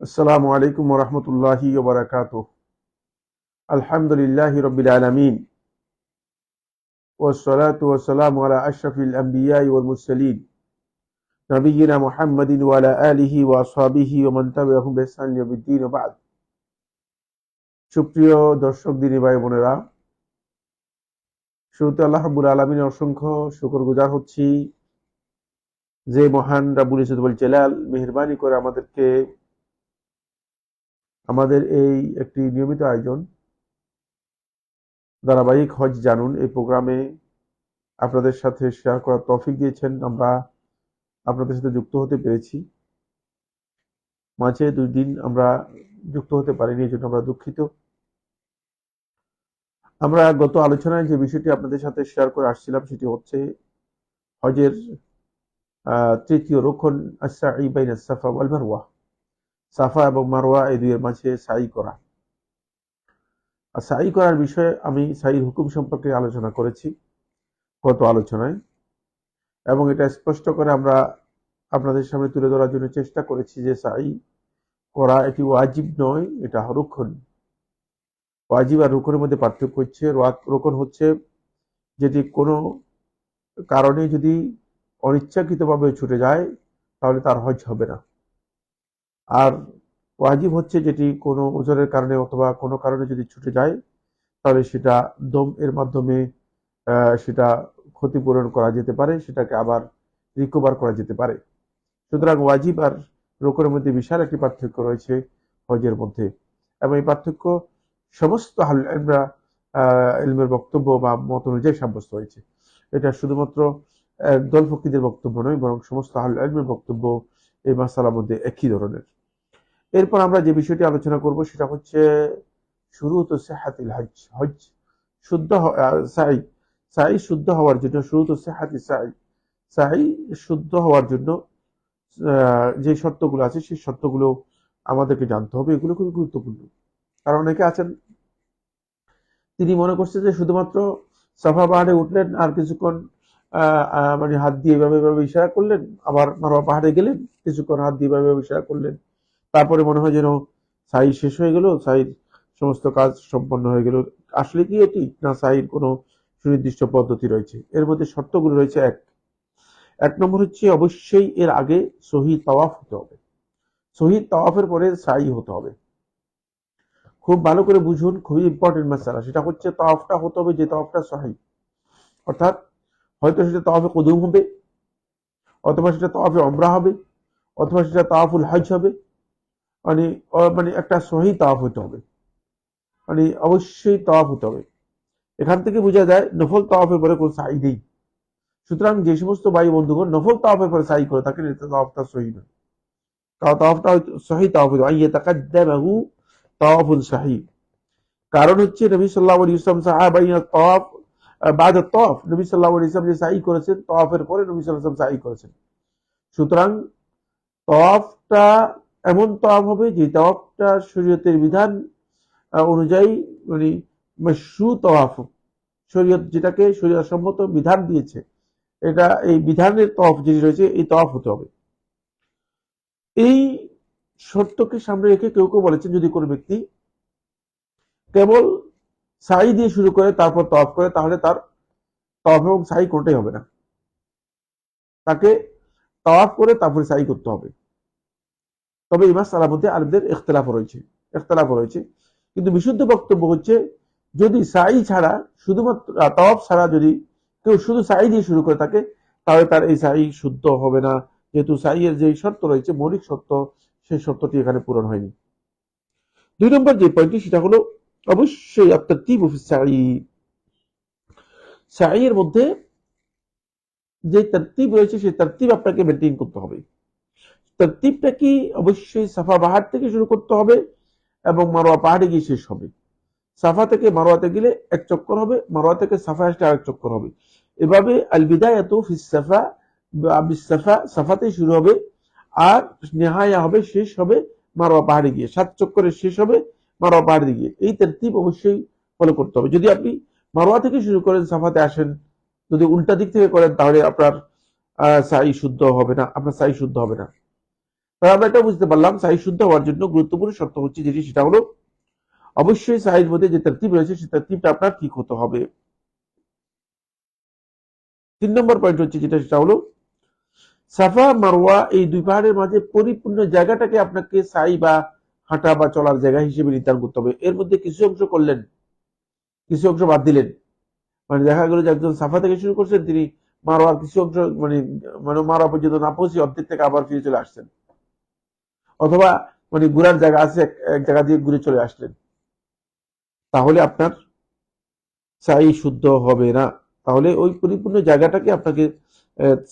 السلام عليكم ورحمة الله وبركاته الحمد لله رب العالمين والصلاة والسلام على أشرف الأنبياء والمرسلين نبينا محمد وعلى آله وأصحابه ومن تبعهم بإحسان يوم الدين وبعد সুপ্রিয় দর্শক দিনী ভাই বোনেরা শুরুতে আল্লাহ রাব্বুল আলমিনের অসংখ্য শুকর গুজার হচ্ছি যে মহান রাবুল ইসুল জেলাল মেহরবানি করে আমাদেরকে আমাদের এই একটি নিয়মিত আয়োজন, ধারাবাহিক হজ জানুন, এই প্রোগ্রামে আপনাদের সাথে শেয়ার করার তৌফিক দিয়েছেন, আমরা আপনাদের সাথে যুক্ত হতে পেরেছি। মাঝে দুই দিন আমরা যুক্ত হতে পারিনি এই জন্য আমরা দুঃখিত। আমরা গত আলোচনায় যে বিষয়টি আপনাদের সাথে শেয়ার করে আসছিলাম, সেটি হচ্ছে হজের তৃতীয় রক্ষণ আসাই বাইন সাফা ওয়াল মারওয়া। সাফা এবং মারোয়া এই দুইয়ের মাঝে সাই করা। আর সাই করার বিষয়ে আমি সাইর হুকুম সম্পর্কে আলোচনা করেছি, গত আলোচনায়। এবং এটা স্পষ্ট করে আমরা আপনাদের সামনে তুলে ধরার জন্য চেষ্টা করেছি যে সাই করা এটি ওয়াজিব নয়, এটা রুক্ষণ ওয়াজিব আর রুকনের মধ্যে পার্থক্য হচ্ছে রুকন হচ্ছে যেটি কোনো কারণে যদি অনিচ্ছাকৃতভাবে ছুটে যায়, তাহলে তার হজ হবে না। আর ওয়াজিব হচ্ছে যেটি কোনো ওজনের কারণে অথবা কোনো কারণে যদি ছুটে যায়, তাহলে সেটা দম এর মাধ্যমে সেটা ক্ষতিপূরণ করা যেতে পারে, সেটাকে আবার রিকভার করা যেতে পারে। সুতরাং ওয়াজিব আর রোকনের মধ্যে বিশাল একটি পার্থক্য রয়েছে হজের মধ্যে। এবং এই পার্থক্য সমস্ত আমরা ইলমের বক্তব্য বা মত অনুযায়ী সাব্যস্ত হয়েছে। এটা শুধুমাত্র একদল ফকিদের বক্তব্য নয়, বরং সমস্ত আহল ইলমের বক্তব্য এই মাসালার মধ্যে একই ধরনের। এরপর আমরা যে বিষয়টি আলোচনা করব সেটা হচ্ছে শুরু তো সেহাতিল হজ হজ শুদ্ধ সাই সাই শুদ্ধ হওয়ার জন্য, শুরু তো সেহাতি সাই সাই শুদ্ধ হওয়ার জন্য যে শর্তগুলো আছে সেই শর্তগুলো আমাদেরকে জানতে হবে, এগুলো খুবই গুরুত্বপূর্ণ। কারণ অনেকে আছেন, তিনি মনে করছে যে শুধুমাত্র সাফা পাহাড়ে উঠলেন আর কিছুক্ষণ মানে হাত দিয়ে এভাবে এভাবে ইশারা করলেন, আবার মারোয়া পাহাড়ে গেলেন, কিছুক্ষণ হাত দিয়ে এভাবে ইশারা করলেন। তারপরে মনে হয় যেন সাই শেষ হয়ে গেল সাইর সমস্ত কাজ সম্পন্ন হয়ে গেল। আসলে কি এটি? না সাইর কোনো সুনির্দিষ্ট পদ্ধতি রয়েছে। এর মধ্যে শর্তগুলো রয়েছে এক। এক নম্বর হচ্ছে, অবশ্যই এর আগে সহি তাওয়াফ হতে হবে। সহি তাওয়াফের পরে সাই হতে হবে। খুব ভালো করে বুঝুন, খুবই ইম্পর্টেন্ট মাসালা সেটা হচ্ছে, তাওয়াফটা হতে হবে যে তাওয়াফটা সহি। অর্থাৎ, হয়তো সেটা তাওয়াফে কদুম হবে, অথবা সেটা তাওয়াফে অমরা হবে, অথবা সেটা তাওয়াফুল হজ হবে। মানে মানে একটা সহি তাওয়াফ হতে হবে। মানে অবশ্যই তাওয়াফ হতে হবে। এখান থেকে বোঝা যায়, নফল তাওয়াফের পরে কোনো সাই নেই। সুতরাং যে সমস্ত ভাই বন্ধুগণ নফল তাওয়াফের পরে সাই করে এটা তাওয়াফটা সহি কারণ তাওয়াফটা সহি তাওয়াফ হতে আইয়ে তাকাদ্দামাহু তাওয়াফুন সহি। কারণ হচ্ছে নবী সাল্লাল্লাহু আলাইহি ওয়াসাল্লাম সাহাবাইনা তাওয়াফ বাদ তাওয়াফ নবী সাল্লাল্লাহু আলাইহি ওয়াসাল্লাম যে সাই করেছেন, তাওয়াফের পরে নবী সাল্লাল্লাহু আলাইহি ওয়াসাল্লাম সাই করেছেন। সুতরাং তাওয়াফটা এমন তাওয়াফ হবে যে তাওয়াফটা শরীয়তের বিধান অনুযায়ী মানে মশরু তাওয়াফ, শরীয়ত যেটাকে শরীয়ত সম্মত বিধান দিয়েছে, এটা এই বিধানের তফ যেটি রয়েছে, এই তফ হতে হবে। এই শর্তকে সামনে রেখে কেউ কেউ বলেছেন, যদি কোনো ব্যক্তি কেবল সাই দিয়ে শুরু করে, তারপর তফ করে, তাহলে তার তফ এবং সাই কোনটাই হবে না। তাকে তওয়াফ করে, তারপরে সাই করতে হবে। তবে এই মাসালার মধ্যে আরবদের ইখতলাফ রয়েছে ইখতলাফ রয়েছে। কিন্তু বিশুদ্ধ বক্তব্য হচ্ছে যদি সাই ছাড়া শুধুমাত্র আহ, ছাড়া যদি কেউ শুধু সাই দিয়ে শুরু করে থাকে তাহলে তার এই সাই শুদ্ধ হবে না। যেহেতু সাইয়ের যে শর্ত রয়েছে মৌলিক শর্ত সেই শর্তটি এখানে পূরণ হয়নি। দুই নম্বর যে পয়েন্টটি সেটা হলো অবশ্যই আপনার টিপ অফিস সাই সাইয়ের মধ্যে যে তরতিব রয়েছে সেই তরতিব আপনাকে মেনটেন করতে হবে। তরতিবটা কি অবশ্যই সাফা পাহাড় থেকে শুরু করতে হবে এবং মারোয়া পাহাড়ে গিয়ে শেষ হবে। সাফা থেকে মারোয়াতে গেলে এক চক্কর হবে মারোয়া থেকে সাফা আসলে আরেক চক্কর হবে। এভাবে আল বিদায়াতু ফিস সাফা সাফা, সাফাতেই শুরু হবে। আর নেহায়া হবে, শেষ হবে মারোয়া পাহাড়ে গিয়ে। সাত চক্করের শেষ হবে মারোয়া পাহাড়ে গিয়ে। এই তরতিব অবশ্যই ফলো করতে হবে। যদি আপনি মারোয়া থেকে শুরু করেন, সাফাতে আসেন, যদি উল্টা দিক থেকে করেন, তাহলে আপনার সাই শুদ্ধ হবে না, আপনার সাই শুদ্ধ হবে না। তাহলে আমরা এটা বুঝতে পারলাম শুদ্ধ হওয়ার জন্য গুরুত্বপূর্ণ শর্ত হচ্ছে যেটি, সেটা হলো অবশ্যই মধ্যে যে রয়েছে আপনার ঠিক হতে হবে। তিন নম্বর পয়েন্ট হচ্ছে যেটা, সেটা হলো সাফা মারওয়া এই দুই পাহাড়ের মাঝে পরিপূর্ণ জায়গাটাকে আপনাকে সাই বা হাঁটা বা চলার জায়গা হিসেবে নির্ধারণ করতে হবে। এর মধ্যে কিছু অংশ করলেন, কিছু অংশ বাদ দিলেন। মানে দেখা গেল যে একজন সাফা থেকে শুরু করছেন, তিনি মারোয়ার কিছু অংশ মানে মানে মারোয়া পর্যন্ত না পৌঁছে অর্ধেক থেকে আবার ফিরে চলে আসছেন। অথবা মানে ঘুরার জায়গা আছে, এক জায়গা দিয়ে ঘুরে চলে আসলেন। তাহলে আপনার সাই শুদ্ধ হবে না। তাহলে ওই পরিপূর্ণ জায়গাটাকে আপনাকে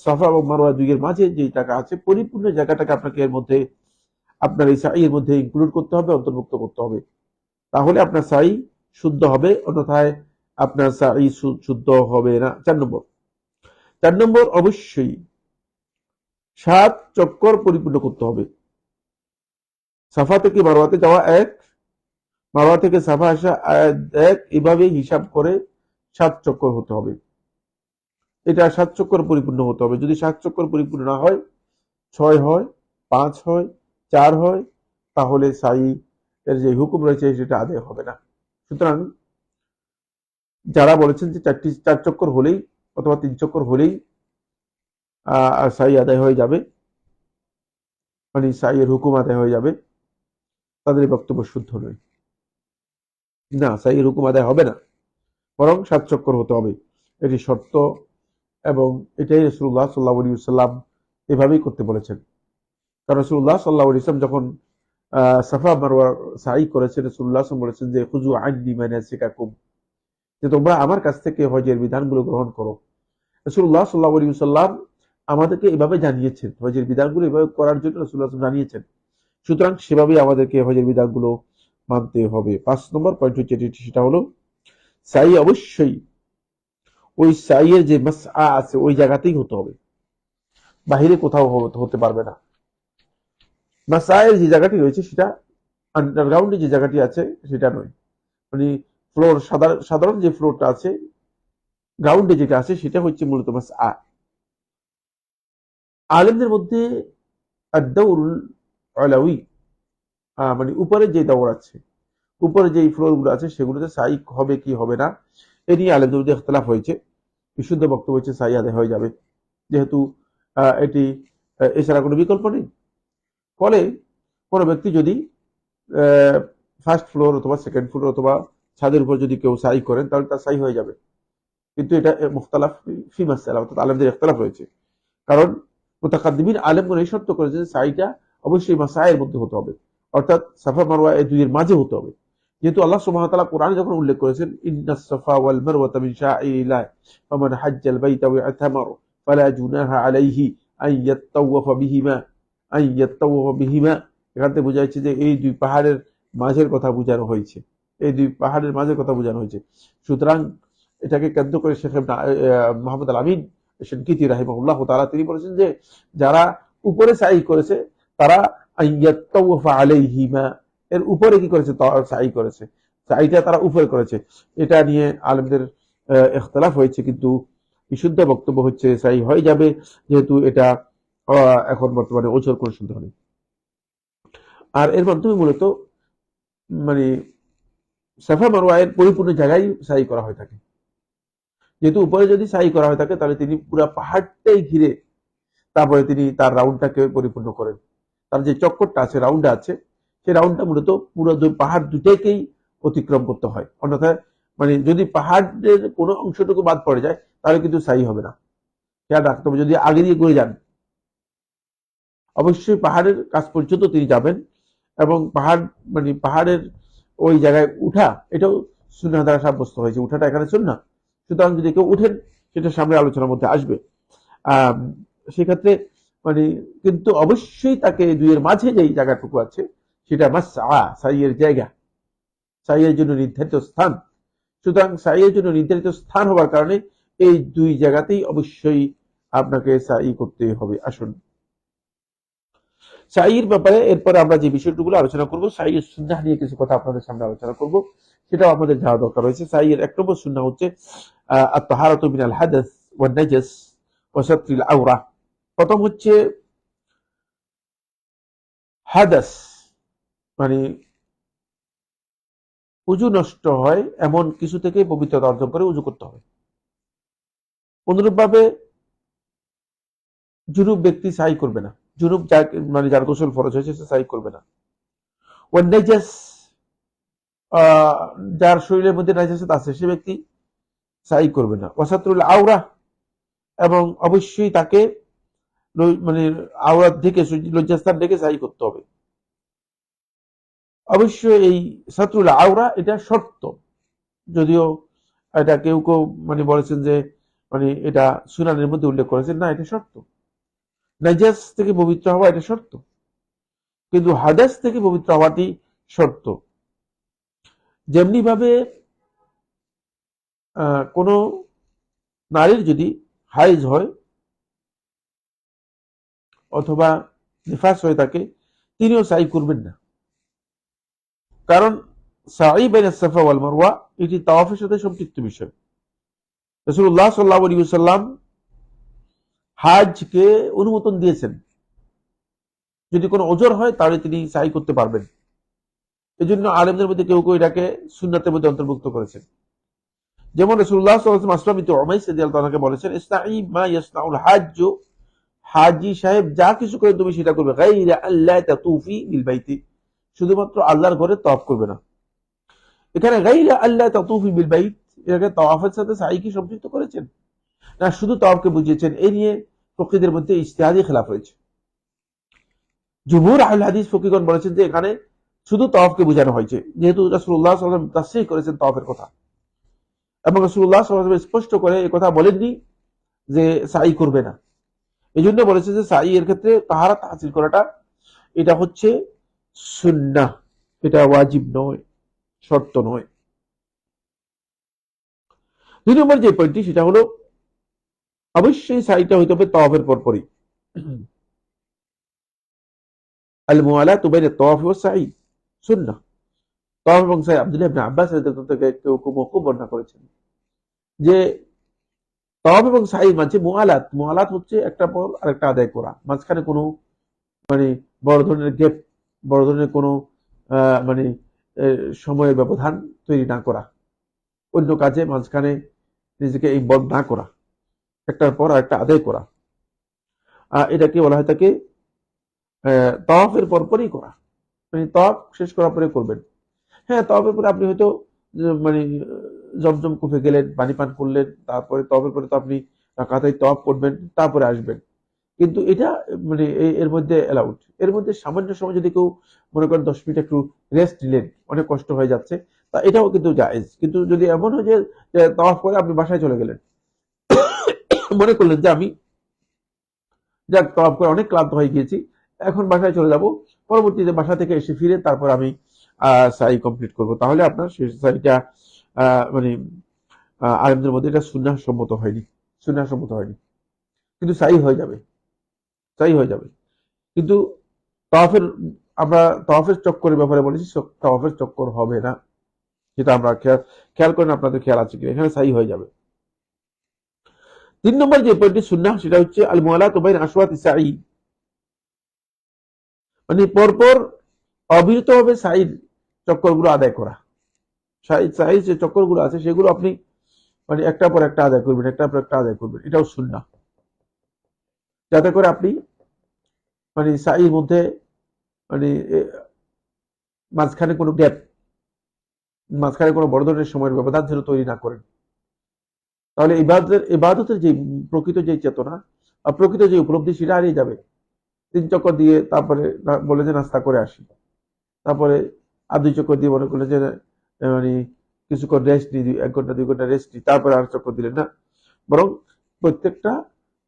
সাফা এবং মারোয়া দুইয়ের মাঝে যে জায়গা আছে, পরিপূর্ণ জায়গাটাকে আপনাকে এর মধ্যে, আপনার এই সাই এর মধ্যে ইনক্লুড করতে হবে, অন্তর্ভুক্ত করতে হবে। তাহলে আপনার সাই শুদ্ধ হবে, অন্যথায় আপনার সাই শুদ্ধ হবে না। চার নম্বর। চার নম্বর অবশ্যই সাত চক্কর পরিপূর্ণ করতে হবে। সাফা থেকে মারোয়াতে যাওয়া এক মারোয়া থেকে সাফা আসা এক, এভাবে হিসাব করে সাত চক্কর হতে হবে। এটা সাত চক্কর পরিপূর্ণ হতে হবে। যদি সাত চক্কর পরিপূর্ণ না হয়, ছয় হয়, পাঁচ হয়, চার হয়, তাহলে সাই এর যে হুকুম রয়েছে, সেটা আদায় হবে না। সুতরাং যারা বলেছেন যে চারটি, চার চক্কর হলেই অথবা তিন চক্কর হলেই সাই আদায় হয়ে যাবে মানে সাইয়ের হুকুম আদায় হয়ে যাবে তাদের বক্তব্য শুদ্ধ নয়। না সাইয়ের হুকুম আদায় হবে না। বরং সাত চক্কর হতে হবে। এটি শর্ত এবং এটাই রসুল্লাহ সাল্লাহ আলী সাল্লাম এভাবেই করতে বলেছেন। কারণ রসুল্লাহ সাল্লাহ আলী ইসলাম যখন সাফা মারওয়ার সাই করেছেন রসুল্লাহ আসলাম বলেছেন যে হুজু আইনি মানে শিকাকুম যে তোমরা আমার কাছ থেকে হজের বিধানগুলো গ্রহণ করো। রসুল্লাহ সাল্লাহ আলী সাল্লাম আমাদেরকে এভাবে জানিয়েছেন। হজের বিধানগুলো এভাবে করার জন্য রসুল্লাহ জানিয়েছেন। সুতরাং সেভাবেই আমাদেরকে হজের বিধানগুলো মানতে হবে। পাঁচ নম্বর পয়েন্ট হচ্ছে সেটা হলো সাই অবশ্যই ওই সাইয়ের যে আছে, ওই জায়গাতেই হতে হবে। বাহিরে কোথাও হতে- পারবে না। মাসায়ের যে জায়গাটি রয়েছে, সেটা আন্ডারগ্রাউন্ডে যে জায়গাটি আছে, সেটা নয়। মানে ফ্লোর সাধারণ সাধারণ যে ফ্লোরটা আছে গ্রাউন্ডে যেটা আছে, সেটা হচ্ছে মূলত মাস আ আলেমদের মধ্যে আদাউরুল আলাউই। আহ, মানে উপরে যে দৌড় আছে উপরে যে ফ্লোরগুলো আছে সেগুলোতে সাই হবে কি হবে না এ নিয়ে আলেমদের ইখতলাফ হয়েছে। বিশুদ্ধ বক্তব্য হচ্ছে সাই আদায় হয়ে যাবে। যেহেতু এটি এছাড়া কোনো বিকল্প নেই। ফলে কোনো ব্যক্তি যদি ফার্স্ট ফ্লোর অথবা সেকেন্ড ফ্লোর অথবা ছাদের উপর যদি কেউ সাই করেন তাহলে তার সাই হয়ে যাবে। কিন্তু এটা মুখতালাফ ফিমাস অর্থাৎ আলেমদের ইখতলাফ রয়েছে। কারণ মুতাকাদ্দিমিন আলেমগণ এই শর্ত করেছে যে সাইটা অবশ্যই মাসায়ের মধ্যে হতে হবে। অর্থাৎ সাফা মারওয়া এই দুইয়ের মাঝে হতে হবে। যেহেতু আল্লাহ তাআলা কোরআনে যখন উল্লেখ করেছেন ইন্নাস সাফা ওয়াল মারওয়াতা মিন শাআইরিল্লাহ ফামান হাজ্জাল বাইতা ওয়া আতামারা ফালা জুনাহা আলাইহি আন ইয়াত্তাওয়াফা বিহিমা। আন ইয়াত্তাওয়াফা বিহিমা। এখান থেকে বোঝা যাচ্ছে যে এই দুই পাহাড়ের মাঝের কথা বোঝানো হয়েছে। এই দুই পাহাড়ের মাঝের কথা বোঝানো হয়েছে। সুতরাং এটাকে কেন্দ্র করে শেখ মোহাম্মদ আল আমিন শিনকিতি রাহিমাহুল্লাহ তাআলা তিনি বলেছেন যে, যারা উপরে সাই করেছে তারা এর উপরে কি করেছে? সাই করেছে। সাইটা তারা উপরে করেছে। এটা নিয়ে আলেমদের ইখতলাফ হয়েছে, কিন্তু বিশুদ্ধ বক্তব্য হচ্ছে সাই হয়ে যাবে, যেহেতু এটা এখন বর্তমানে ওজোর কোনো সন্দেহ নেই। আর এর মাধ্যমে মূলত মানে সাফা মারওয়ায়ের পরিপূর্ণ জায়গায় সাই করা হয়ে থাকে। যেহেতু উপরে যদি সাই করা হয়ে থাকে, তাহলে তিনি পুরো পাহাড়টাই ঘিরে তারপরে তিনি তার রাউন্ডটাকে পরিপূর্ণ করেন। তার যে চক্করটা আছে রাউন্ডটা আছে, সেই রাউন্ডটা মূলত পুরো দুই পাহাড় দুটাকেই অতিক্রম করতে হয়। অন্যথায় মানে যদি পাহাড়ের কোনো অংশটুকু বাদ পড়ে যায়, তাহলে কিন্তু সাই হবে না। খেয়াল রাখতে হবে, যদি আগে দিয়ে ঘুরে যান। অবশ্যই পাহাড়ের কাজ পর্যন্ত তিনি যাবেন এবং পাহাড় মানে পাহাড়ের ওই জায়গায় উঠা, এটাও সুন্না দ্বারা সাব্যস্ত হয়েছে। উঠাটা এখানে সুন্না সুতরাং যদি কেউ উঠেন, সেটা সামনে আলোচনার মধ্যে আসবে। সেক্ষেত্রে মানে কিন্তু অবশ্যই তাকে দুইয়ের মাঝে যেই জায়গাটুকু আছে, সেটা সাইয়ের জায়গা। সাইয়ের জন্য নির্ধারিত স্থান। সুতরাং সাইয়ের জন্য নির্ধারিত স্থান হওয়ার কারণে এই দুই জায়গাতেই অবশ্যই আপনাকে সাই করতে হবে। আসুন। সাইয়ের ব্যাপারে এরপরে আমরা যে বিষয়গুলো আলোচনা করব, সাইয়ের সুন্নাহ নিয়ে কিছু কথা আপনাদের সামনে আলোচনা করব, সেটাও আমাদের যাওয়া দরকার রয়েছে। সাইয়ের এক নম্বর সুন্নাহ হচ্ছে আত্মাহারাতু মিনাল হাদাস ওয়ান নাজাস ওয়া সাত্রিল আওরা। প্রথম হচ্ছে হাদাস মানে উজু নষ্ট হয়, এমন কিছু থেকে পবিত্রতা অর্জন করে উজু করতে হবে অনুরূপভাবে জুনুব ব্যক্তি সাই করবে না। জুনুব যার মানে যার গোসল ফরজ হয়েছে, সে সাই করবে না। ওয়ান নাইজাস যার শরীরের মধ্যে নাইজাসত আছে, সে ব্যক্তি সাই করবে না। ওয়াসাতুল আওরা এবং অবশ্যই তাকে মানে আওরাত থেকে লজ্জাস্থান থেকে সাই করতে হবে। অবশ্যই এই সাতরুল আওরা এটা শর্ত। যদিও এটা কেউ কেউ মানে বলেছেন যে মানে এটা সুনানের মধ্যে উল্লেখ করেছেন, না, এটা শর্ত। নাজাস থেকে পবিত্র হওয়া এটা শর্ত। কিন্তু হাদাস থেকে পবিত্র হওয়াটি শর্ত। যেমনি ভাবে কোনো নারীর যদি হাইজ হয় অথবা নিফাস হয়ে থাকে, তিনিও সাই করবেন না। কারণ সাই বাইন সাফা ওয়াল মারওয়া এটি তাওয়াফের সাথে সম্পৃক্ত বিষয়। রসুল্লাহ সাল্লাহ আলী সাল্লাম হাজকে অনুমোদন দিয়েছেন। যদি কোনো ওজোর হয়, তাহলে তিনি সাই করতে পারবেন। এই জন্য আলেমদের মধ্যে কেউ কেউ এটাকে সুন্নাতের মধ্যে অন্তর্ভুক্ত করেছেন। যেমন রসুল্লাহ সাল্লাম আসলামিত ওমাইস তাকে বলেছেন ইসনাই মা হাজ্জ হাজি সাহেব যা কিছু করে তুমি সেটা করবে। শুধুমাত্র আল্লাহর ঘরে তওয়াফ করবে না। এখানে সম্পৃক্ত করেছেন? না, শুধু তওয়াফকে বুঝিয়েছেন এই নিয়ে ফকিদের মধ্যে ইজতিহাদি খেলাফ রয়েছে। জুমহুর আহলে হাদিস ফকিগণ বলেছেন যে এখানে শুধু তওয়াফকে বোঝানো হয়েছে। যেহেতু রাসূলুল্লাহ সাল্লাল্লাহু আলাইহি করেছেন তওয়াফের কথা। এবং ওয়াসাল্লাম স্পষ্ট করে এই কথা বলেননি যে সাই করবে না। এই জন্য বলেছে যে সাই এর ক্ষেত্রে তাহারাত হাসিল করাটা, এটা হচ্ছে সুন্নাহ। এটা ওয়াজিব নয়, শর্ত নয়। দুই নম্বর যে পয়েন্টটি সেটা হলো, অবশ্যই সাইটা হইতে হবে তওয়াফের পরপরই। ইবনে আব্বাস থেকে কেউ কেউ বর্ণনা করেছেন যে তাওয়াফ এবং সাই মাঝে মুআলাত। মুআলাত হচ্ছে একটা পর আরেকটা আদায় করা। মাঝখানে কোনো মানে বড় ধরনের গ্যাপ, বড় ধরনের কোনো মানে সময়ের ব্যবধান তৈরি না করা। অন্য কাজে মাঝখানে নিজেকে ইনভলভ না করা। একটার পর আরেকটা আদায় করা। এটাকে বলা হয় তাকে তওয়াফের পরপরই করা। মানে তওয়াফ শেষ করার পরে করবেন। হ্যাঁ তওয়াফের পরে আপনি হয়তো মানে জমজম কুফে গেলেন, পানি পান করলেন, তারপরে তওয়াফের পরে তো আপনি কাতাই তওয়াফ করবেন, তারপরে আসবেন। কিন্তু এটা মানে এর মধ্যে অ্যালাউড এর মধ্যে সামান্য সময় যদি কেউ, মনে করেন দশ মিনিট একটু রেস্ট নিলেন, অনেক কষ্ট হয়ে যাচ্ছে, তা এটাও কিন্তু জায়েজ। কিন্তু যদি এমন হয় যে তাওয়াফ করে আপনি বাসায় চলে গেলেন, মনে করলেন যে আমি, যাক তাওয়াফ করে অনেক ক্লান্ত হয়ে গিয়েছি, এখন বাসায় চলে যাব, পরবর্তীতে বাসা থেকে এসে ফিরে তারপর আমি সাই কমপ্লিট করব। তাহলে আপনার শেষ সাইটা মানে আলেমদের মধ্যে এটা সুন্নাহ সম্মত হয়নি। সুন্নাহ সম্মত হয়নি। কিন্তু সাই হয়ে যাবে। সাই হয়ে যাবে। কিন্তু তাওয়াফের, আমরা তাওয়াফের চক্করের ব্যাপারে বলেছি তাওয়াফের চক্কর হবে না। যেটা আমরা খেয়াল খেয়াল করেন আপনাদের খেয়াল আছে কিনা। এখানে সাই হয়ে যাবে। তিন নম্বর যে পয়েন্টটি সুন্নাহ, সেটা হচ্ছে আল মুআলাত বাইন আসওয়াত সাই মানে পরপর অবিরতভাবে সাইড চক্করগুলো আদায় করা। সাই যে চক্করগুলো আছে, সেগুলো আপনি মানে একটা পর একটা আদায় করবেন, একটা পর একটা আদায় করবেন। এটাও সুন্নাহ। যাতে করে আপনি মানে সাইয়ের মধ্যে মানে মাঝখানে কোনো গ্যাপ, মাঝখানে কোনো বড় ধরনের সময়ের ব্যবধান যেন তৈরি না করেন। তাহলে ইবাদতের ইবাদতের যে প্রকৃত যে চেতনা, আর প্রকৃত যে উপলব্ধি, সেটা হারিয়ে যাবে। তিন চক্কর দিয়ে তারপরে বলে যে নাস্তা করে আসি। তারপরে আর দুই চক্কর দিয়ে মনে করলে যে মানে কিছুক্ষণ রেস্ট নিই এক ঘণ্টা, দুই ঘণ্টা রেস্ট নিই তারপরে আর চক্কর দিলেন না। বরং প্রত্যেকটা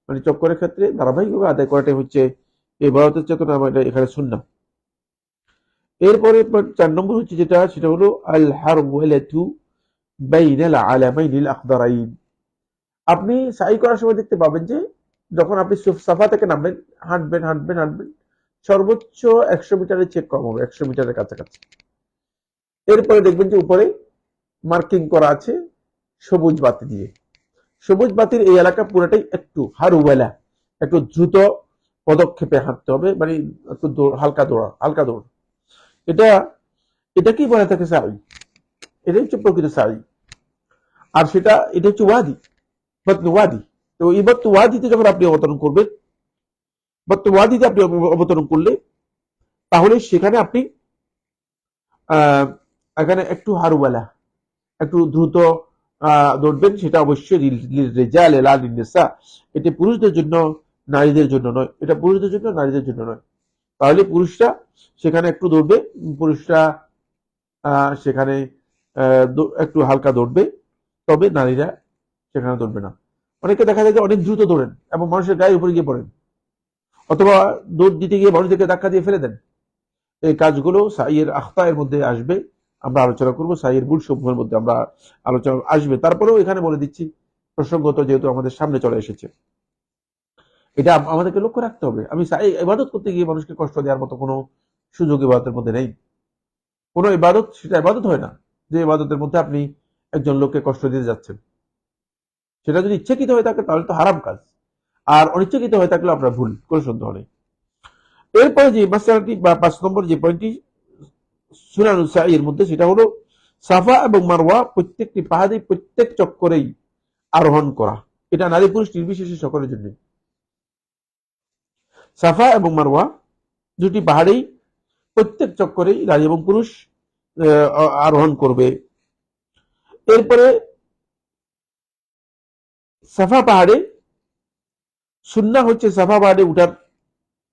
মানে চক্করের ক্ষেত্রে ধারাবাহিকভাবে আদায় করাটাই হচ্ছে এই ভারতের চেতনা এটা এখানে শুনলাম এরপরে চার নম্বর হচ্ছে যেটা, সেটা হলো আল হারওয়ালাতু বাইনাল আলামাইনিল আপনি সাই করার সময় দেখতে পাবেন যে, যখন আপনি সাফা থেকে নামবেন, হাঁটবেন হাঁটবেন হাঁটবেন, সর্বোচ্চ একশো মিটারের চেক কম হবে, একশো মিটারের কাছাকাছি। এরপরে দেখবেন যে উপরে মার্কিং করা আছে সবুজ বাতি দিয়ে। সবুজ বাতির এই এলাকা পুরোটাই একটু হারুওয়ালা একটু দ্রুত পদক্ষেপে হাঁটতে হবে মানে একটু হালকা দৌড়া, হালকা দৌড়। এটা এটাকেই বলে থাকে সাই এটা হচ্ছে প্রকৃত সাই আর সেটা, এটা হচ্ছে ওয়াদি ওয়াদি। তো এই বাত ওয়াদিতে যখন আপনি অবতরণ করবেন বাত ওয়াদিতে আপনি অবতরণ করলে, তাহলে সেখানে আপনি, আহ এখানে একটু হারুবালা একটু দ্রুত দৌড়বেন, সেটা অবশ্যই লা এটি পুরুষদের জন্য, নারীদের জন্য নয়। এটা পুরুষদের জন্য, নারীদের জন্য নয়। তাহলে পুরুষরা সেখানে একটু দৌড়বে, পুরুষরা সেখানে একটু হালকা দৌড়বে, তবে নারীরা সেখানে দৌড়বে না। অনেকে দেখা যায় যে অনেক দ্রুত দৌড়েন এবং মানুষের গায়ে উপরে গিয়ে পড়েন। অথবা দৌড় দিতে গিয়ে মানুষদেরকে ধাক্কা দিয়ে ফেলে দেন। এই কাজগুলো সাইয়ের আখতায়ের মধ্যে আসবে। আমরা আলোচনা করব, সাইয়ের ভুল সমূহের মধ্যে আমরা আলোচনা, আসবে। তারপরেও এখানে বলে দিচ্ছি, প্রসঙ্গত যেহেতু আমাদের সামনে চলে এসেছে। এটা আমাদেরকে লক্ষ্য রাখতে হবে। আমি ইবাদত করতে গিয়ে মানুষকে কষ্ট দেওয়ার মতো কোনো সুযোগ ইবাদতের মধ্যে নেই। কোনো ইবাদত, সেটা ইবাদত হয় না, যে ইবাদতের মধ্যে আপনি একজন লোককে কষ্ট দিতে যাচ্ছেন। সেটা যদি ইচ্ছাকৃত হয়ে থাকে, তাহলে তো হারাম কাজ। আর অনিচ্ছাকৃত হয়ে থাকলে আপনার ভুল, কোনো সন্দেহ নেই। এরপরে যে মাসালাটি বা পাঁচ নম্বর যে পয়েন্টটি সুনানু সাইয়ের মধ্যে, সেটা হলো সাফা এবং মারওয়া প্রত্যেকটি পাহাড়ে, প্রত্যেক চক্করেই আরোহণ করা। এটা নারী পুরুষ নির্বিশেষে সকলের জন্য। সাফা এবং মারওয়া দুটি পাহাড়েই, প্রত্যেক চক্করেই নারী এবং পুরুষ আরোহণ করবে। এরপরে সাফা পাহাড়ে সুন্না হচ্ছে সাফা পাহাড়ে উঠার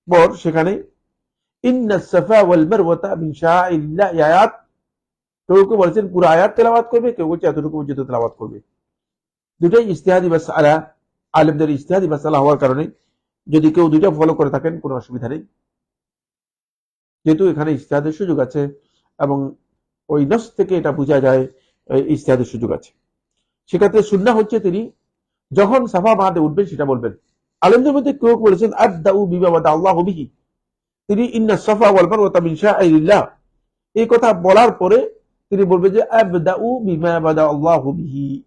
পর সেখানে আয়াত। কেউ কেউ বলেছেন, পুরো আয়াত তেলাওয়াত করবে, কেউ বলছে, এতটুকু পর্যন্ত তেলাওয়াত করবে। দুটাই ইস্তেহাদি মাসআলা, আলেমদের ইস্তেহাদি মাসআলা হওয়ার কারণে যদি কেউ দুইটা ফলো করে থাকেন, কোনো অসুবিধা নেই। যেহেতু এখানে ইস্তেহাদের সুযোগ আছে এবং ওই নস থেকে এটা বোঝা যায় ইস্তেহাদের সুযোগ আছে। সেক্ষেত্রে সুন্না হচ্ছে তিনি যখন সাফা মাহাতে উঠবেন, সেটা বলবেন। আলেমদের মধ্যে কেউ বলেছেন আদাউ বিবাদা আল্লাহ বিহি। তিনি ইন্না সাফা ওয়াল মারওয়াতা মিন শাআইরিল্লাহ এই কথা বলার পরে তিনি বলবেন যে, আবদাউ বিমা বাদা আল্লাহ বিহি।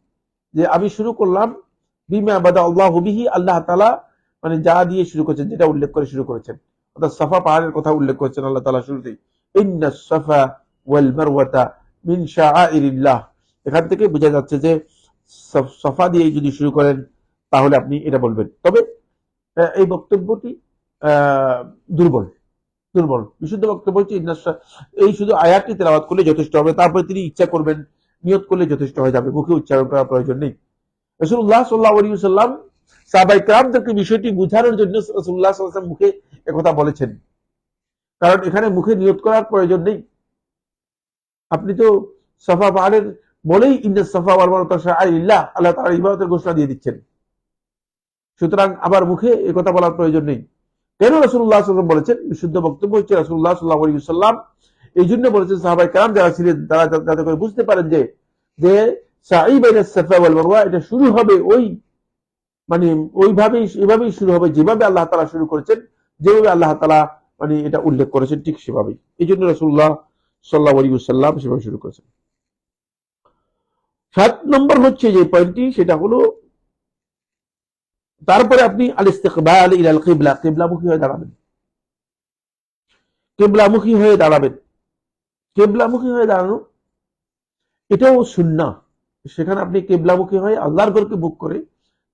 যে আমি শুরু করলাম, বিমা বাদা আল্লাহ বিহি, আল্লাহ তাআলা মানে যা দিয়ে শুরু করেছেন, যেটা উল্লেখ করে শুরু করেছেন। অর্থাৎ সাফা পাহাড়ের কথা উল্লেখ করেছেন আল্লাহ তাআলা শুরুতেই। ইন্না সাফা ওয়াল মারওয়াতা মিন শাআইরিল্লাহ এখান থেকে বোঝা যাচ্ছে যে, সফ- দিয়ে যদি শুরু করেন, তাহলে আপনি এটা বলবেন। তবে এই বক্তব্যটি দুর্বল। দুর্বল। বিশুদ্ধ বক্তব্য হচ্ছে এই শুধু আয়াতটি তেলাওয়াত করলে যথেষ্ট হবে, তারপরে তিনি ইচ্ছা করবেন, নিয়ত করলে যথেষ্ট হয়ে যাবে, মুখে উচ্চারণ করার প্রয়োজন নেই। রসুল্লাহ সাল্লাহ আলী সাল্লাম সাহাবাই কালামদেরকে বিষয়টি বুঝানোর জন্য রসুল্লাহ সাল্লাম মুখে একথা বলেছেন। কারণ এখানে মুখে নিয়ত করার প্রয়োজন নেই। আপনি তো সাফা পাহাড়ের বলেই ইন্না সাফা মারওয়াতা আল্লাহ তাআলা ইবাদতের ঘোষণা দিয়ে দিচ্ছেন। সুতরাং আবার মুখে একথা বলার প্রয়োজন নেই। কেন আলাইহি ওয়াসাল্লাম বলেছেন? বিশুদ্ধ বক্তব্য হচ্ছে রাসূলুল্লাহ সাল্লাল্লাহু আলাইহি ওয়াসাল্লাম। এই জন্য বলেছেন সাহাবাই কালাম যারা ছিলেন, তারা যাতে করে বুঝতে পারেন যে যে এটা শুরু হবে ওই মানে ওইভাবেই, এভাবেই শুরু হবে, যেভাবে আল্লাহ তাআলা শুরু করেছেন, যেভাবে আল্লাহ তালা মানে এটা উল্লেখ করেছেন, ঠিক সেভাবেই। এই জন্য রাসূলুল্লাহ সাল্লাল্লাহু আলাইহি ওয়াসাল্লাম সেভাবে শুরু করেছেন। সাত নম্বর হচ্ছে যে পয়েন্টটি সেটা হলো তারপরে আপনি আল ইস্তেকবাল ইলাল কিবলা, কিবলামুখী হয়ে দাঁড়াবেন। কিবলামুখী হয়ে দাঁড়াবেন। কিবলামুখী হয়ে দাঁড়ানো, এটাও সুন্না সেখানে আপনি কিবলামুখী হয়ে আল্লাহর ঘরকে বুক করে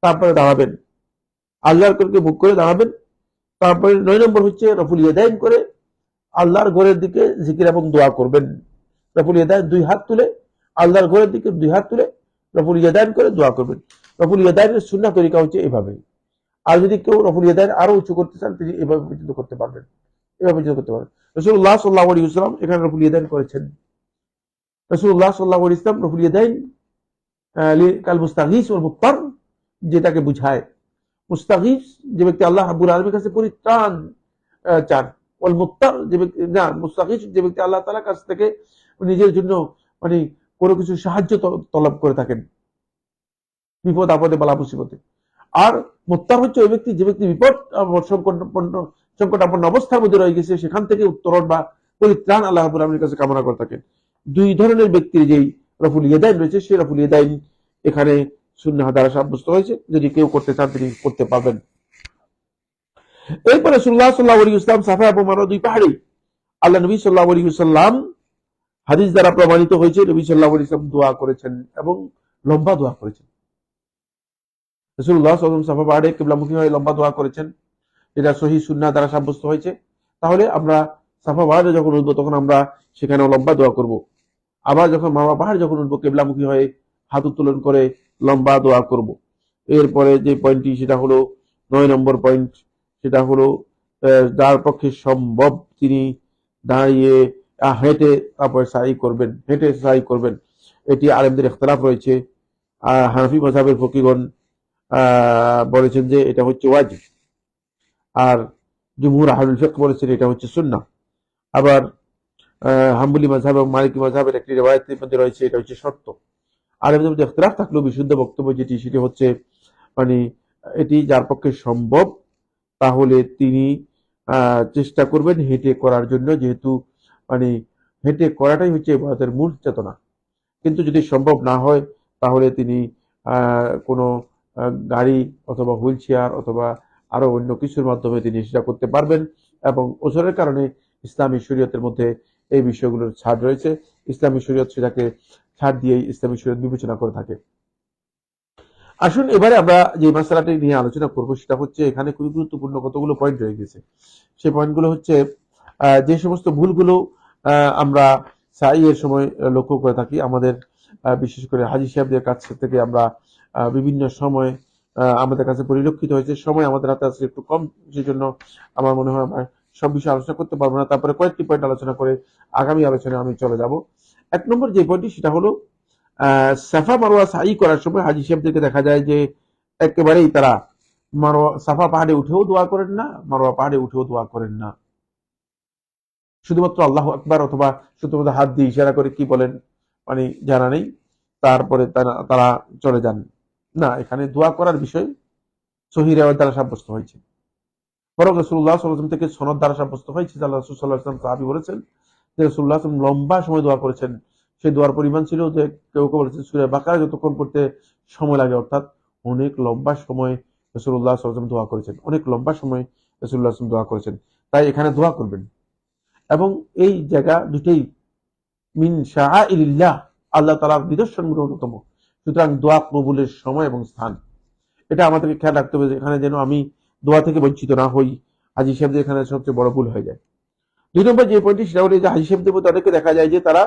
তারপরে দাঁড়াবেন। আল্লাহর ঘরকে বুক করে দাঁড়াবেন। তারপরে নয় নম্বর হচ্ছে রফুল ইয়াদাইন করে আল্লাহর ঘরের দিকে জিকির এবং দোয়া করবেন। রফুল ইয়াদাইন দুই হাত তুলে, আল্লাহর ঘরের দিকে দুই হাত তুলে রফুল ইয়াদাইন করে দোয়া করবেন। রফুল ইয়াদাইনের সুন্না তরিকা হচ্ছে এভাবে। আর যদি কেউ রফুল ইয়াদাইন আরও উঁচু করতে চান, তিনি এভাবে পর্যন্ত করতে পারবেন। এভাবে পর্যন্ত করতে পারবেন। রসুল্লাহ সাল্লাহ আলী ইসলাম এখানে রফুল ইয়াদাইন করেছেন। রসুল্লাহ সাল্লাহ আলী ইসলাম রফুল ইয়াদাইন কাল মুস্তাগিস ও মুক্তার যেটাকে বুঝায়। মুস্তাগিস যে ব্যক্তি আল্লাহ হাবুল আলমীর কাছে পরিত্রাণ চান। ওল মুক্তার যে ব্যক্তি, না, মুস্তাগিস যে ব্যক্তি আল্লাহ তালার কাছ থেকে নিজের জন্য মানে কোনো কিছু সাহায্য তলব করে থাকেন। বিপদ, আপদে, বালা, মুসিবতে। আর মোত্তার হচ্ছে ওই ব্যক্তি, যে ব্যক্তি বিপদ সংকটাপন্ন সংকটাপন্ন অবস্থার মধ্যে রয়ে গেছে, সেখান থেকে উত্তরণ বা পরিত্রাণ আল্লাহ আলামিনের কাছে কামনা করে থাকেন। দুই ধরনের ব্যক্তির যেই রফুল ইয়েদাইন রয়েছে, সেই রফুল ইয়েদাইন এখানে সুন্নাহ দ্বারা সাব্যস্ত হয়েছে। যদি কেউ করতে চান, তিনি করতে পারবেন। এরপরে সুল্লাহ সাল্লাহ আলী ইসলাম সাফা এবং মারোয়া দুই পাহাড়ি। আল্লাহ নবী সাল্লাহ আলী সাল্লাম হাদিস দ্বারা প্রমাণিত হয়েছে, নবী সাল্লাহ আলী ইসলাম দোয়া করেছেন এবং লম্বা দোয়া করেছেন। রসুল্লাহ সাল্লাম সাফা পাহাড়ে কিবলামুখী হয়ে লম্বা দোয়া করেছেন। এটা সহি সুন্না দ্বারা সাব্যস্ত হয়েছে। তাহলে আমরা সাফা পাহাড়ে যখন উঠবো, তখন আমরা সেখানে লম্বা দোয়া করব। আবার যখন মামা পাহাড় যখন উঠবো, কেবলামুখী হয়ে হাত উত্তোলন করে লম্বা দোয়া করব। এরপরে যে পয়েন্টটি, সেটা হলো নয় নম্বর পয়েন্ট। সেটা হলো যার পক্ষে সম্ভব তিনি দাঁড়িয়ে হেঁটে তারপরে সাই করবেন। হেঁটে সাই করবেন। এটি আলেমদের ইখতলাফ রয়েছে। আর হানাফি মজাবের ফকিগণ বলেছেন যে এটা হচ্ছে ওয়াজিব। আর জুমহুর আহলুল ফিকহ বলেছেন এটা হচ্ছে সুন্নাহ। আবার হাম্বলি মাযহাব এবং মালিকি মাযহাবের একটি রিওয়ায়াতের মধ্যে রয়েছে, এটা হচ্ছে শর্ত। আলেমদের মধ্যে ইখতলাফ থাকলেও বিশুদ্ধ বক্তব্য যেটি, সেটি হচ্ছে মানে এটি যার পক্ষে সম্ভব, তাহলে তিনি চেষ্টা করবেন হেঁটে করার জন্য, যেহেতু মানে হেঁটে করাটাই হচ্ছে ভারতের মূল চেতনা। কিন্তু যদি সম্ভব না হয়, তাহলে তিনি কোনো গাড়ি অথবা হুইল চেয়ার অথবা আরও অন্য কিছুর মাধ্যমে তিনি সেটা করতে পারবেন এবং ওজনের কারণে ইসলামী শরীয়তের মধ্যে এই বিষয়গুলোর ছাড় রয়েছে। ইসলামী শরীয়ত সেটাকে ছাড় দিয়েই ইসলামী শরীয়ত বিবেচনা করে থাকে। আসুন, এবারে আমরা যে মশলাটি নিয়ে আলোচনা করব সেটা হচ্ছে, এখানে খুবই গুরুত্বপূর্ণ কতগুলো পয়েন্ট রয়ে গেছে। সেই পয়েন্টগুলো হচ্ছে যে সমস্ত ভুলগুলো আমরা সাই এর সময় লক্ষ্য করে থাকি, আমাদের বিশেষ করে হাজি সাহেবদের কাছ থেকে আমরা বিভিন্ন সময় আমাদের কাছে পরিলক্ষিত হয়েছে। সময় আমাদের হাতে আসলে একটু কম, সেজন্য আমার মনে হয় আমরা সব বিষয়ে আলোচনা করতে পারব না। তারপরে কয়েকটি পয়েন্ট আলোচনা করে আগামী আলোচনায় আমি চলে যাব। এক নম্বর যে পয়েন্টটি সেটা হলো সাফা মারোয়া সাই করার সময় হাজি সাহেবদেরকে দেখা যায় যে একেবারেই তারা মারোয়া সাফা পাহাড়ে উঠেও দোয়া করেন না মারোয়া পাহাড়ে উঠেও দোয়া করেন না। শুধুমাত্র আল্লাহ আকবার অথবা শুধুমাত্র হাত দিয়ে ইশারা করে কি বলেন মানে জানা নেই। তারপরে তারা তারা চলে যান। না, এখানে দোয়া করার বিষয় সহি দ্বারা সাব্যস্ত হয়েছে। বরং রসুল্লাহ সাল্লাম থেকে সনদ দ্বারা সাব্যস্ত হয়েছে আল্লাহ রসুল সাল্লাহ আসলাম সাহাবি বলেছেন যে রসুল্লাহ আসলাম লম্বা সময় দোয়া করেছেন। সেই দোয়ার পরিমাণ ছিল যে কেউ কেউ বলেছেন সুরে বাকারা যতক্ষণ করতে সময় লাগে, অর্থাৎ অনেক লম্বা সময় রসুল্লাহ সাল্লাম দোয়া করেছেন। অনেক লম্বা সময় রসুল্লাহ আসলাম দোয়া করেছেন। তাই এখানে দোয়া করবেন। এবং এই জায়গা দুটেই মিন শাহ ইল্লাহ আল্লাহ তালার নিদর্শনগুলো অন্যতম সুতরাং দোয়া কবুলের সময় এবং স্থান। এটা আমাদেরকে খেয়াল রাখতে হবে এখানে যেন আমি দোয়া থেকে বঞ্চিত না হই। হাজি সাহেবদের এখানে সবচেয়ে বড় ভুল হয়ে যায়। দুই নম্বর যে পয়েন্টটি সেটা হলো যে হাজি সাহেবদের মধ্যে অনেকে দেখা যায় যে তারা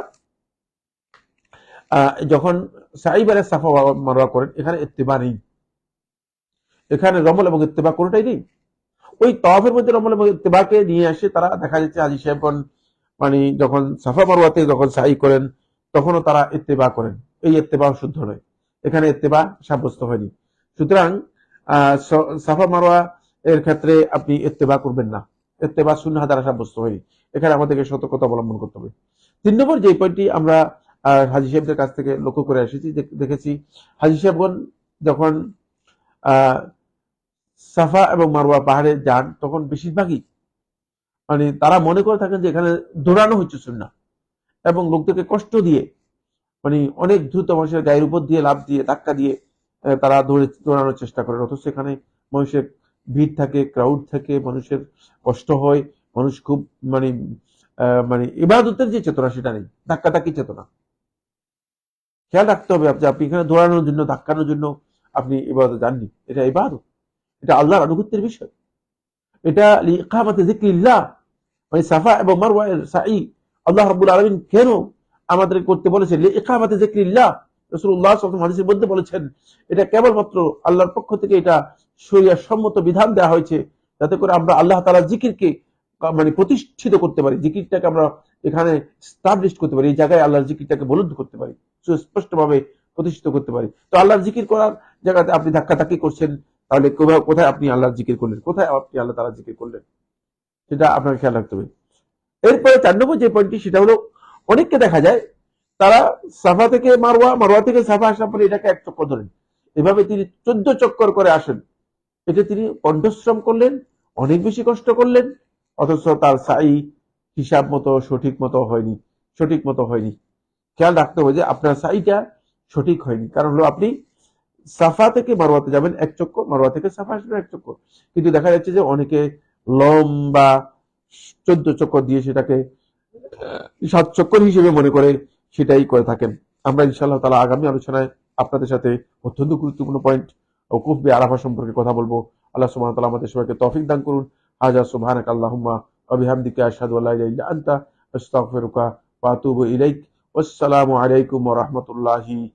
যখন সাইব আলাহ সাফা মারোয়া করেন, এখানে ইত্তেবা নেই। এখানে রমল এবং ইত্তেবা কোনোটাই নেই। ওই তওয়াফের মধ্যে রমল এবং ইত্তেবাকে নিয়ে আসে তারা দেখা যাচ্ছে হাজি সাহেবগণ মানে যখন সাফা মারোয়াতে যখন সাই করেন, তখনও তারা ইত্তেবা করেন। এই ইত্তেবা শুদ্ধ নয়। এখানে ইত্তেবা সাব্যস্ত হয়নি। সুতরাং সাফা মারোয়া এর ক্ষেত্রে আপনি ইত্তেবা করবেন না। ইত্তেবা সুন্নাহ দ্বারা সাব্যস্ত হয়নি। এখানে আমাদেরকে সতর্কতা অবলম্বন করতে হবে। তিন নম্বর যে পয়েন্টটি আমরা হাজি সাহেবদের কাছ থেকে লক্ষ্য করে এসেছি দেখেছি, হাজি সাহেবগণ যখন সাফা এবং মারোয়া পাহাড়ে যান, তখন বেশিরভাগই মানে তারা মনে করে থাকেন যে এখানে দৌড়ানো হচ্ছে সুন্না এবং লোকদেরকে কষ্ট দিয়ে মানে অনেক দ্রুত মানুষের গায়ের উপর দিয়ে লাভ দিয়ে, ধাক্কা দিয়ে তারা দৌড়ে, দৌড়ানোর চেষ্টা করেন অথচ এখানে মানুষের ভিড় থাকে ক্রাউড থাকে, মানুষের কষ্ট হয়, মানুষ খুব মানে মানে ইবাদতের যে চেতনা সেটা নেই, ধাক্কাধাক্কি চেতনা। খেয়াল রাখতে হবে আপনি আপনি এখানে দৌড়ানোর জন্য, ধাক্কানোর জন্য আপনি ইবাদত জাননি এটা ইবাদত। এটা আল্লাহর আনুগত্যের বিষয়। এটা লিকামাতে জিক্রিল্লাহ মানে সাফা এবং মারওয়া সাই আল্লাহ রাব্বুল আলামিন কেন আমাদের করতে বলেছেন। হাদিসের মধ্যে বলেছেন, এটা কেবলমাত্র আল্লাহর পক্ষ থেকে এটা শরিয়া সম্মত বিধান দেওয়া হয়েছে, যাতে করে আমরা আল্লাহ তালা জিকিরকে মানে প্রতিষ্ঠিত করতে পারি জিকিরটাকে আমরা এখানে স্টাবলিশ করতে পারি, এই জায়গায় আল্লাহর জিকিরটাকে বলুদ্ধ করতে পারি, সুস্পষ্টভাবে প্রতিষ্ঠিত করতে পারি। তো আল্লাহর জিকির করার জায়গাতে আপনি ধাক্কাধাক্কি করছেন, তাহলে কোথায় আপনি আল্লাহর জিকির করলেন? কোথায় আপনি আল্লাহ তালা জিকির করলেন? সেটা আপনাকে খেয়াল রাখতে হবে। এরপরে চার নম্বর যে পয়েন্টটি সেটা হলো অনেককে দেখা যায়, তারা সাফা থেকে মারোয়া মারওয়া থেকে সাফা আসার পরে এটাকে এক চক্কর ধরেন। এভাবে তিনি চোদ্দ চক্কর করে আসেন। এতে তিনি কণ্ঠশ্রম করলেন, অনেক বেশি কষ্ট করলেন, অথচ তার সাই হিসাব মতো সঠিক মতো হয়নি, সঠিক মতো হয়নি। খেয়াল রাখতে হবে যে আপনার সাইটা সঠিক হয়নি। কারণ হলো আপনি সাফা থেকে মারোয়াতে যাবেন, এক চক্কর মারোয়া থেকে সাফা আসবেন, এক চক্কর। কিন্তু দেখা যাচ্ছে যে অনেকে লম্বা চোদ্দ চক্কর দিয়ে সেটাকে আহ, হিসেবে মনে করে সেটাই করে থাকেন। আমরা ইনশাআল্লাহ তালা আগামী আলোচনায় আপনাদের সাথে অত্যন্ত গুরুত্বপূর্ণ পয়েন্ট ওকুফ বি আরাফা সম্পর্কে কথা বলব। আল্লাহ সুবহানাহু তাআলা আমাদের সবাইকে তৌফিক দান করুন। হাজা সুবহানাক আল্লাহুম্মা ওয়া বিহামদিকা আশহাদু আল্লা ইলাহা ইল্লা আনতা ইলাইক। ওয়াসসালামু আলাইকুম ওয়া রাহমাতুল্লাহি